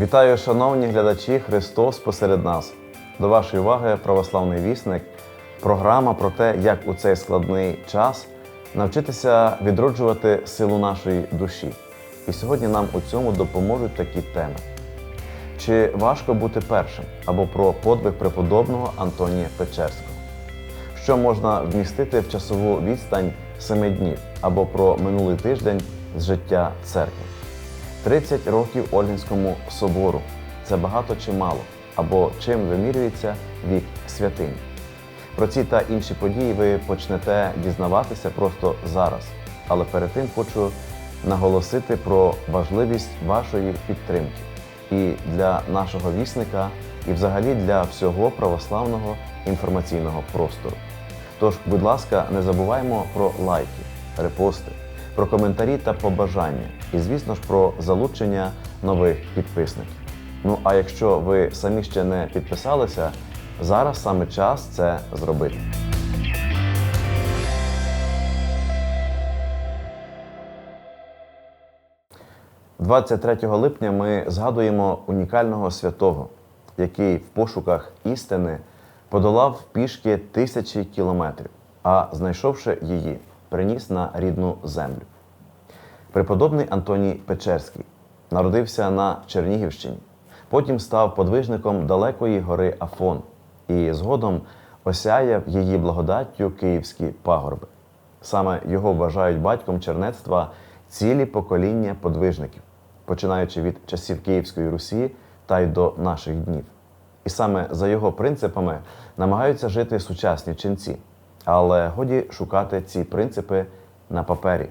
Вітаю, шановні глядачі Христос посеред нас. До вашої уваги православний вісник. Програма про те, як у цей складний час навчитися відроджувати силу нашої душі. І сьогодні нам у цьому допоможуть такі теми. Чи важко бути першим або про подвиг преподобного Антонія Печерського? Що можна вмістити в часову відстань семи днів або про минулий тиждень з життя церкви? 30 років Ольгінському собору це багато чи мало, або чим вимірюється вік святині. Про ці та інші події ви почнете дізнаватися просто зараз. Але перед тим хочу наголосити про важливість вашої підтримки і для нашого вісника, і взагалі для всього православного інформаційного простору. Тож, будь ласка, не забуваємо про лайки, репости, про коментарі та побажання, і, звісно ж, про залучення нових підписників. Ну а якщо ви самі ще не підписалися, зараз саме час це зробити. – 23 липня ми згадуємо унікального святого, який в пошуках істини подолав пішки тисячі кілометрів, а знайшовши її, приніс на рідну землю. Преподобний Антоній Печерський народився на Чернігівщині, потім став подвижником далекої гори Афон і згодом осяяв її благодаттю київські пагорби. Саме його вважають батьком чернецтва цілі покоління подвижників, починаючи від часів Київської Русі та й до наших днів. І саме за його принципами намагаються жити сучасні ченці, але годі шукати ці принципи на папері.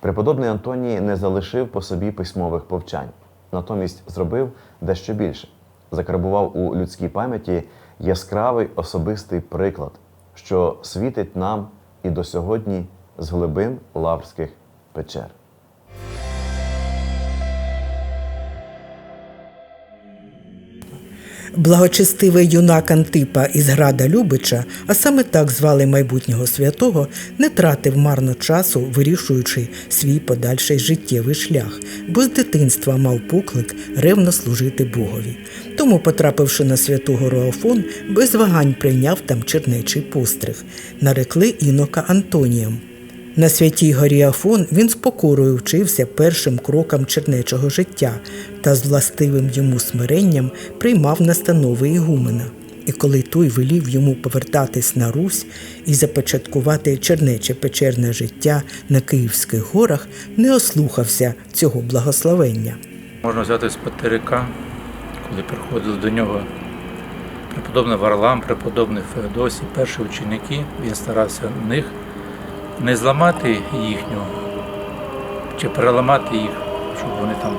Преподобний Антоній не залишив по собі письмових повчань, натомість зробив дещо більше. Закарбував у людській пам'яті яскравий особистий приклад, що світить нам і до сьогодні з глибин лаврських печер. Благочестивий юнак Антипа із града Любича, а саме так звали майбутнього святого, не тратив марно часу, вирішуючи свій подальший життєвий шлях, бо з дитинства мав поклик ревно служити Богові. Тому, потрапивши на святу гору Афон, без вагань прийняв там чернечий постриг. Нарекли інока Антонієм. На святій горі Афон він з покорою вчився першим крокам чернечого життя та з властивим йому смиренням приймав настанови ігумена. І коли той велів йому повертатись на Русь і започаткувати чернече печерне життя на Київських горах, не ослухався цього благословення. Можна взяти з Патерика, коли приходили до нього преподобний Варлам, преподобний Феодосій, перші ученики, він старався них не зламати їхню чи переламати їх, щоб вони там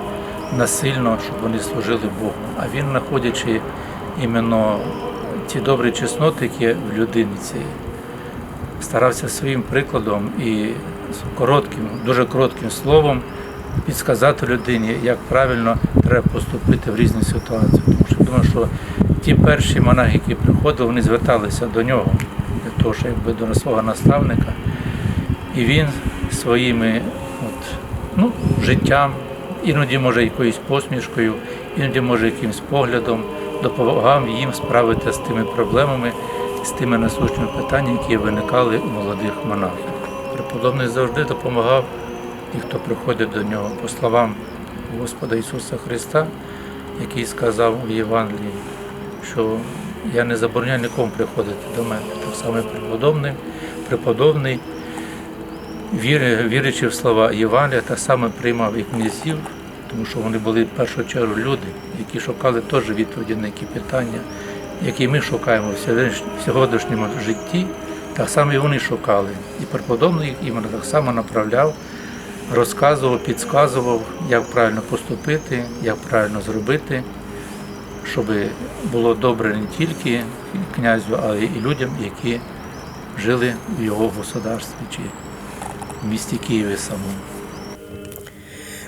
насильно, щоб вони служили Богу. А він, знаходячи іменно ті добрі чесноти, які в людині цій, старався своїм прикладом і коротким, дуже коротким словом підсказати людині, як правильно треба поступити в різні ситуації. Тому що думаю, що ті перші монахи, які приходили, вони зверталися до нього, для того, що якби до свого наставника. І він своїми от, ну, життям, іноді може якоюсь посмішкою, іноді може якимось поглядом допомагав їм справитися з тими проблемами, з тими насущними питаннями, які виникали у молодих монахів. Преподобний завжди допомагав ті, хто приходить до нього, по словам Господа Ісуса Христа, який сказав в Євангелії, що я не забороняю нікому приходити до мене. Так само преподобний, преподобний вірячи в слова Євангелія, так само приймав і князів, тому що вони були в першу чергу люди, які шукали теж відповіді на які питання, які ми шукаємо в сьогоднішньому- житті, так само і вони шукали. І преподобний їх іменно так само направляв, розказував, підказував, як правильно поступити, як правильно зробити, щоб було добре не тільки князю, але і людям, які жили в його государстві чи в місті Києві самому.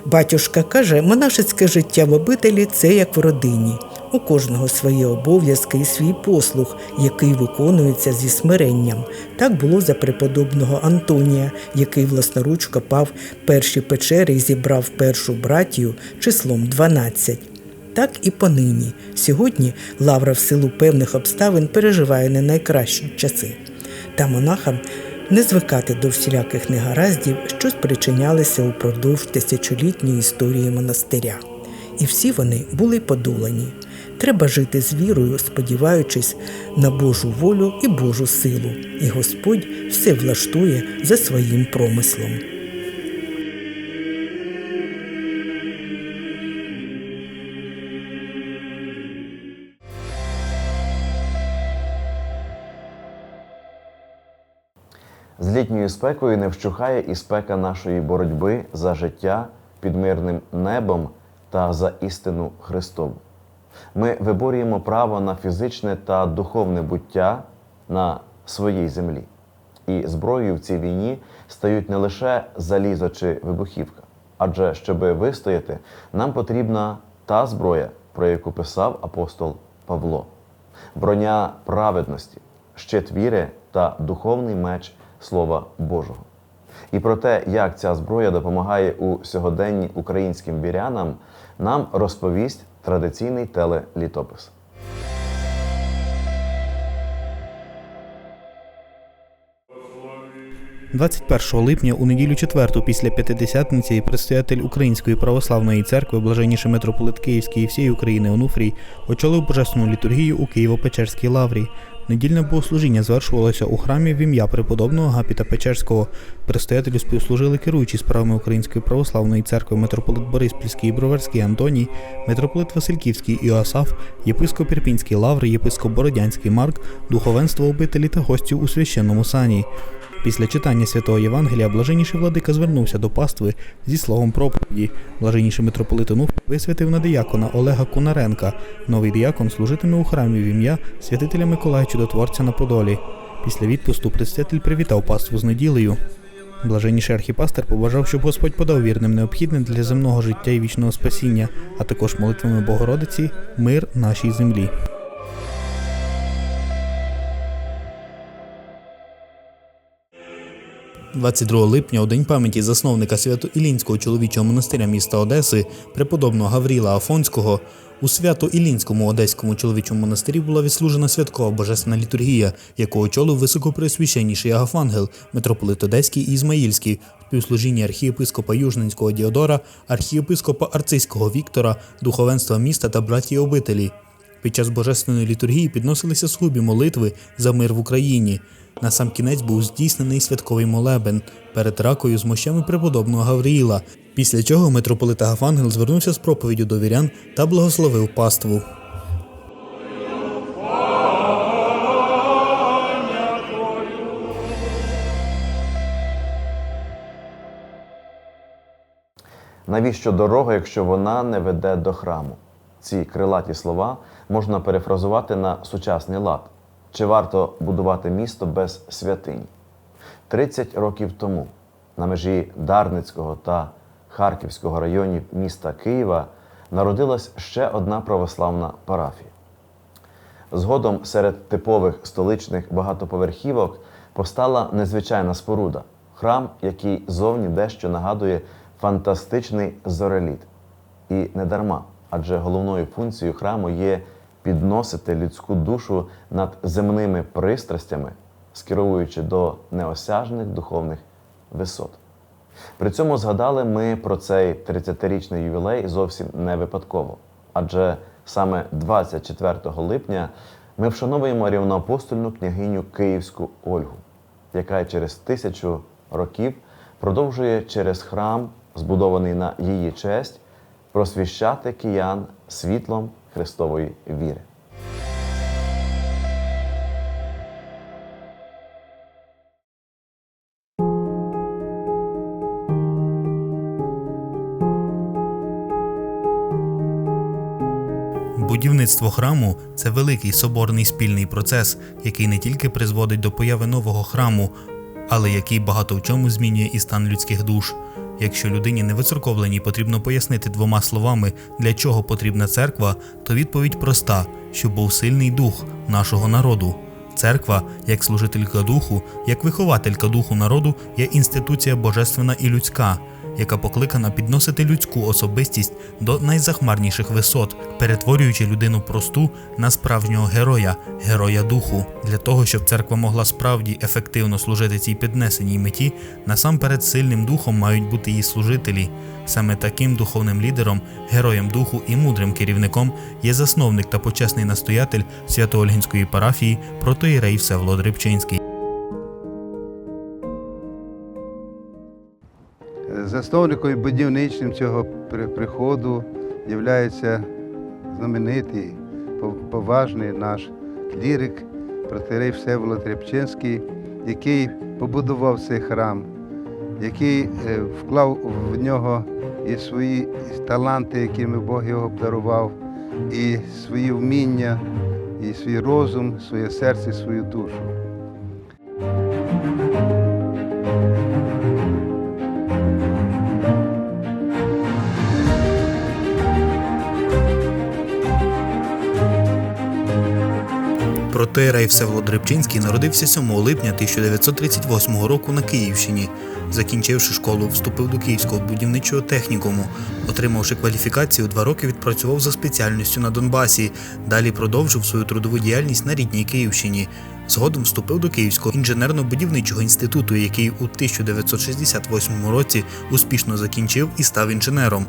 Батюшка каже, монашицьке життя в обителі це як в родині. У кожного свої обов'язки і свій послуг, який виконується зі смиренням. Так було за преподобного Антонія, який власноруч копав перші печери і зібрав першу братію числом 12. Так і понині. Сьогодні Лавра в силу певних обставин переживає не найкращі часи. Та монахам не звикати до всіляких негараздів, що спричинялися упродовж тисячолітньої історії монастиря. І всі вони були подолані. Треба жити з вірою, сподіваючись на Божу волю і Божу силу, і Господь все влаштує за своїм промислом. З літньою спекою не вщухає і спека нашої боротьби за життя під мирним небом та за істину Христову. Ми виборюємо право на фізичне та духовне буття на своїй землі. І зброєю в цій війні стають не лише залізо чи вибухівка, адже щоб вистояти, нам потрібна та зброя, про яку писав апостол Павло, броня праведності, щит віри та духовний меч Слова Божого. І про те, як ця зброя допомагає у сьогоденні українським вірянам, нам розповість традиційний телелітопис. – 21 липня у неділю четверту після П'ятидесятниці предстоятель Української православної церкви, блаженніший митрополит Київський і всієї України Онуфрій, очолив божественну літургію у Києво-Печерській лаврі. Недільне богослужіння звершувалося у храмі в ім'я преподобного Гапіта Печерського. Предстоятелю співслужили керуючі справами Української православної церкви митрополит Бориспільський і Броварський Антоній, митрополит Васильківський Іоасаф, єпископ Ірпінський Лаври, єпископ Бородянський Марк, духовенство обителі та гостів у священному сані. Після читання святого Євангелія блаженніший владика звернувся до пастви зі словом проповіді. Блаженніший митрополит Онуф висвятив на диякона Олега Кунаренка. Новий диякон служитиме у храмі в ім'я святителя Миколая Чудотворця на Подолі. Після відпусту предститель привітав паству з неділею. Блаженніший архіпастер побажав, щоб Господь подав вірним необхідне для земного життя і вічного спасіння, а також молитвами Богородиці мир нашій землі. – 22 липня, у день пам'яті засновника Свято-Ілінського чоловічого монастиря міста Одеси, преподобного Гавріла Афонського, у Свято-Ілінському Одеському чоловічому монастирі була відслужена святкова божественна літургія, яку очолив високопреосвященніший Агафангел, митрополит Одеський і Ізмаїльський, співслужінні архієпископа Южненського Діодора, архієпископа Арцизького Віктора, духовенства міста та братії обителі. Під час божественної літургії підносилися слубі молитви за мир в Україні. На сам кінець був здійснений святковий молебен перед ракою з мощами преподобного Гавріїла, після чого митрополит Агафангел звернувся з проповіддю до вірян та благословив паству. Навіщо дорога, якщо вона не веде до храму? Ці крилаті слова можна перефразувати на сучасний лад. Чи варто будувати місто без святині? 30 років тому на межі Дарницького та Харківського районів міста Києва народилась ще одна православна парафія. Згодом серед типових столичних багатоповерхівок постала незвичайна споруда храм, який зовні дещо нагадує фантастичний зореліт. І не дарма, адже головною функцією храму є підносити людську душу над земними пристрастями, скеровуючи до неосяжних духовних висот. При цьому згадали ми про цей 30-річний ювілей зовсім не випадково, адже саме 24 липня ми вшановуємо рівноапостольну княгиню Київську Ольгу, яка через тисячу років продовжує через храм, збудований на її честь, просвіщати киян світлом Христової віри. Будівництво храму це великий соборний спільний процес, який не тільки призводить до появи нового храму, але який багато в чому змінює і стан людських душ. Якщо людині невицерковленій потрібно пояснити двома словами, для чого потрібна церква, то відповідь проста: щоб був сильний дух нашого народу. Церква, як служителька духу, як вихователька духу народу, є інституція божественна і людська. Яка покликана підносити людську особистість до найзахмарніших висот, перетворюючи людину просту на справжнього героя, героя духу. Для того, щоб церква могла справді ефективно служити цій піднесеній меті, насамперед сильним духом мають бути її служителі. Саме таким духовним лідером, героєм духу і мудрим керівником є засновник та почесний настоятель Свято-Ольгінської парафії протоїрей Всеволод Рибчинський. Засновником і будівничним цього приходу є знаменитий, поважний наш клірик, протерей Всеволод Рябчинський, який побудував цей храм, який е, вклав в нього і свої таланти, якими Бог його обдарував, і свої вміння, і свій розум, своє серце, свою душу. Протоїрей Всеволод Рибчинський народився 7 липня 1938 року на Київщині. Закінчивши школу, вступив до Київського будівничого технікуму. Отримавши кваліфікацію, два роки відпрацював за спеціальністю на Донбасі. Далі продовжив свою трудову діяльність на рідній Київщині. Згодом вступив до Київського інженерно-будівничого інституту, який у 1968 році успішно закінчив і став інженером.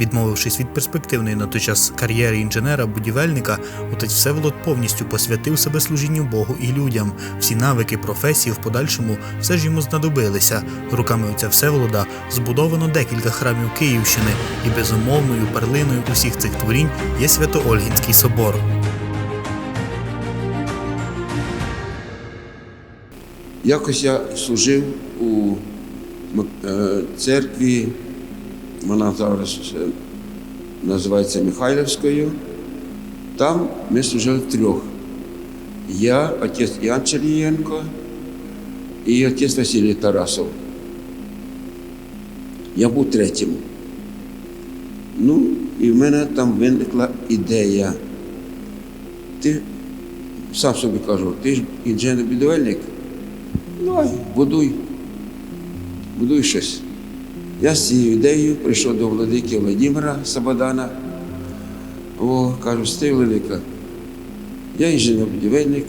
Відмовившись від перспективної на той час кар'єри інженера-будівельника, отець Всеволод повністю посвятив себе служінню Богу і людям. Всі навики професії в подальшому все ж йому знадобилися. Руками отця Всеволода збудовано декілька храмів Київщини, і безумовною перлиною усіх цих творінь є Свято-Ольгінський собор. Якось я служив у е, церкві, вона зараз е, називається Михайлівською. Там ми служили трьох. Я, отець Ян Чернієнко і отець Василій Тарасов. Я був третім. Ну, і в мене там виникла ідея. Ти сам собі кажу, ти ж інженер-будівельник, давай, будуй, будуй щось. Я з цією ідеєю прийшов до владики Володимира Сабадана. О, кажу, стій Владика, я інженер-будівельник,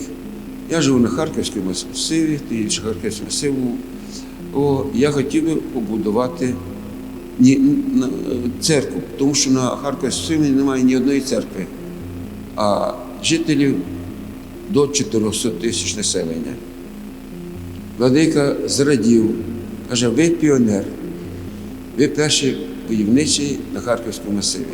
я живу на Харківському масиві, ж Харківському масиву. О, я хотів би побудувати церкву, тому що на Харківському немає ні одної церкви, а жителів до 400 тисяч населення. Владика зрадів, каже, ви піонер, ви перший будівничий на Харківському масиві.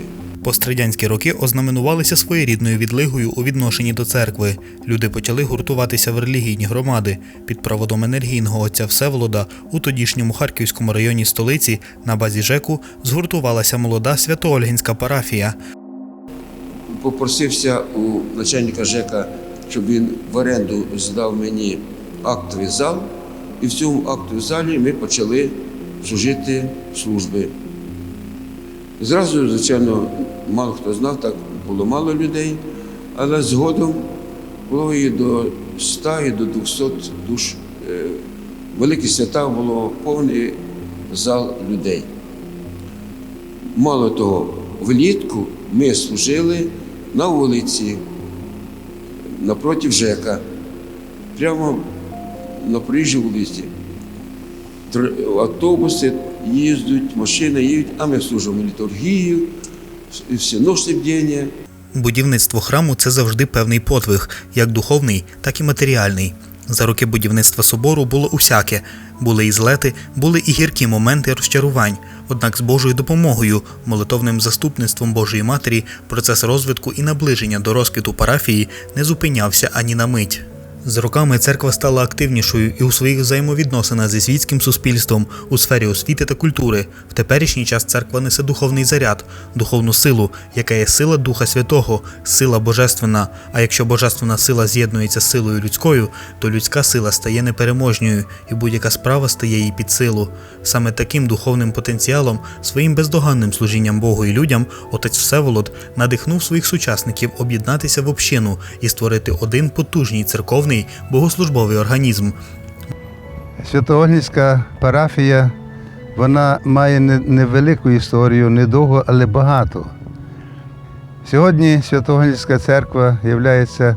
Пострадянські роки ознаменувалися своєрідною відлигою у відношенні до церкви. Люди почали гуртуватися в релігійні громади. Під проводом енергійного отця Всеволода у тодішньому Харківському районі столиці на базі ЖЕКу згуртувалася молода Свято-Ольгінська парафія. Попросився у начальника ЖЕКа, щоб він в оренду здав мені актовий зал, і в цьому актовій залі ми почали служити служби. Зразу, звичайно, мало хто знав, так було мало людей, але згодом було і до 100, і до 200 душ. Е, Великі свята було повний зал людей. Мало того, влітку ми служили на вулиці напроти ЖЕКа, прямо на проїжджій вулиці. Автобуси їздять, машини їдуть, а ми служимо літургію, всеночне бдіння. Будівництво храму це завжди певний подвиг, як духовний, так і матеріальний. За роки будівництва собору було усяке. Були і злети, були і гіркі моменти розчарувань. Однак з Божою допомогою, молитовним заступництвом Божої Матері, процес розвитку і наближення до розквіту парафії не зупинявся ані на мить. З роками церква стала активнішою і у своїх взаємовідносинах зі світським суспільством у сфері освіти та культури. В теперішній час церква несе духовний заряд, духовну силу, яка є сила Духа Святого, сила божественна. А якщо божественна сила з'єднується з силою людською, то людська сила стає непереможньою, і будь-яка справа стає їй під силу. Саме таким духовним потенціалом, своїм бездоганним служінням Богу і людям, отець Всеволод надихнув своїх сучасників об'єднатися в общину і створити один потужний церковний богослужбовий організм. Свято-Ольгівська парафія Вона має невелику історію, недовго, але багато. Сьогодні Святогонська церква є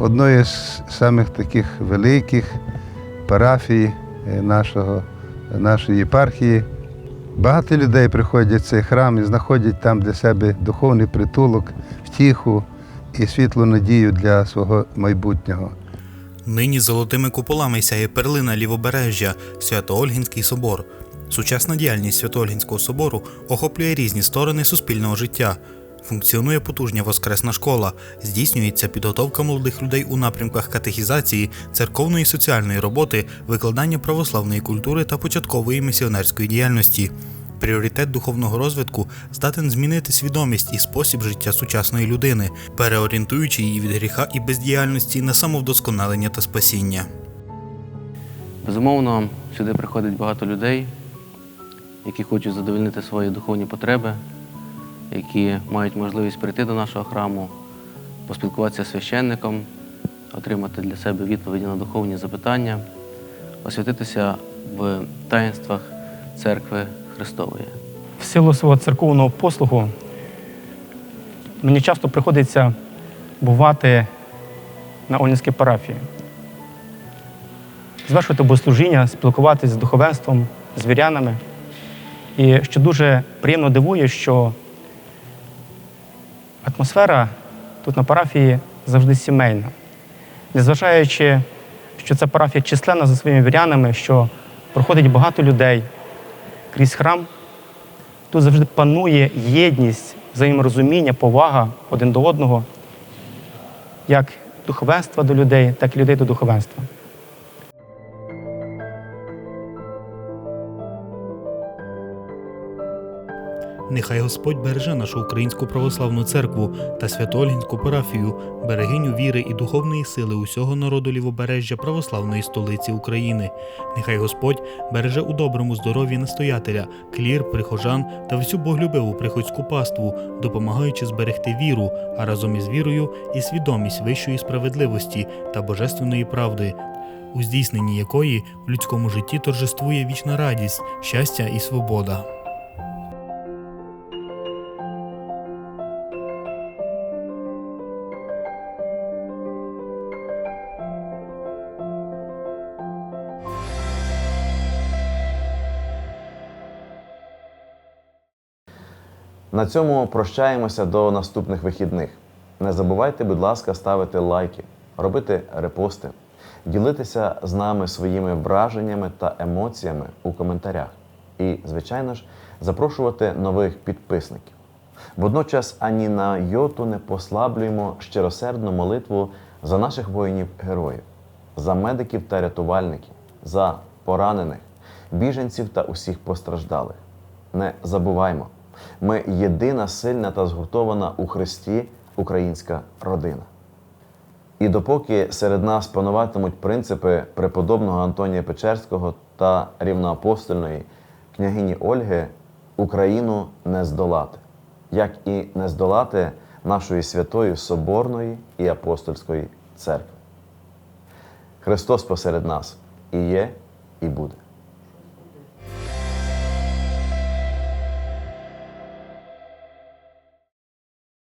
одною з самих таких великих парафій е, нашого, нашої єпархії. Багато людей приходять в цей храм і знаходять там для себе духовний притулок, втіху і світлу надію для свого майбутнього. Нині золотими куполами сяє перлина лівобережжя Свято-Ольгінський собор. Сучасна діяльність Свято-Ольгінського собору охоплює різні сторони суспільного життя. Функціонує потужня воскресна школа, здійснюється підготовка молодих людей у напрямках катехізації, церковної і соціальної роботи, викладання православної культури та початкової місіонерської діяльності. Пріоритет духовного розвитку здатен змінити свідомість і спосіб життя сучасної людини, переорієнтуючи її від гріха і бездіяльності на самовдосконалення та спасіння. Безумовно, сюди приходить багато людей, які хочуть задовольнити свої духовні потреби, які мають можливість прийти до нашого храму, поспілкуватися з священником, отримати для себе відповіді на духовні запитання, освятитися в таїнствах церкви Христової. В силу свого церковного послугу мені часто приходиться бувати на Ольнівській парафії, звершувати богослужіння, спілкуватися з духовенством, з вірянами. І що дуже приємно дивує, що атмосфера тут на парафії завжди сімейна. Незважаючи, що ця парафія численна за своїми вірянами, що проходить багато людей крізь храм, тут завжди панує єдність, взаєморозуміння, повага один до одного, як духовенства до людей, так і людей до духовенства. Нехай Господь береже нашу українську православну церкву та Свято-Ольгінську парафію, берегиню віри і духовної сили усього народу лівобережжя православної столиці України. Нехай Господь береже у доброму здоров'ї настоятеля, клір, прихожан та всю боглюбиву приходську паству, допомагаючи зберегти віру, а разом із вірою і свідомість вищої справедливості та божественної правди. У здійсненні якої в людському житті торжествує вічна радість, щастя і свобода. На цьому прощаємося до наступних вихідних. Не забувайте, будь ласка, ставити лайки, робити репости, ділитися з нами своїми враженнями та емоціями у коментарях. І, звичайно ж, запрошувати нових підписників. Водночас ані на йоту не послаблюємо щиросердну молитву за наших воїнів-героїв, за медиків та рятувальників, за поранених, біженців та усіх постраждалих. Не забуваймо, ми єдина сильна та згуртована у Христі українська родина. І допоки серед нас пануватимуть принципи преподобного Антонія Печерського та рівноапостольної княгині Ольги, Україну не здолати, як і не здолати нашої святої Соборної і апостольської церкви. Христос посеред нас і є, і буде.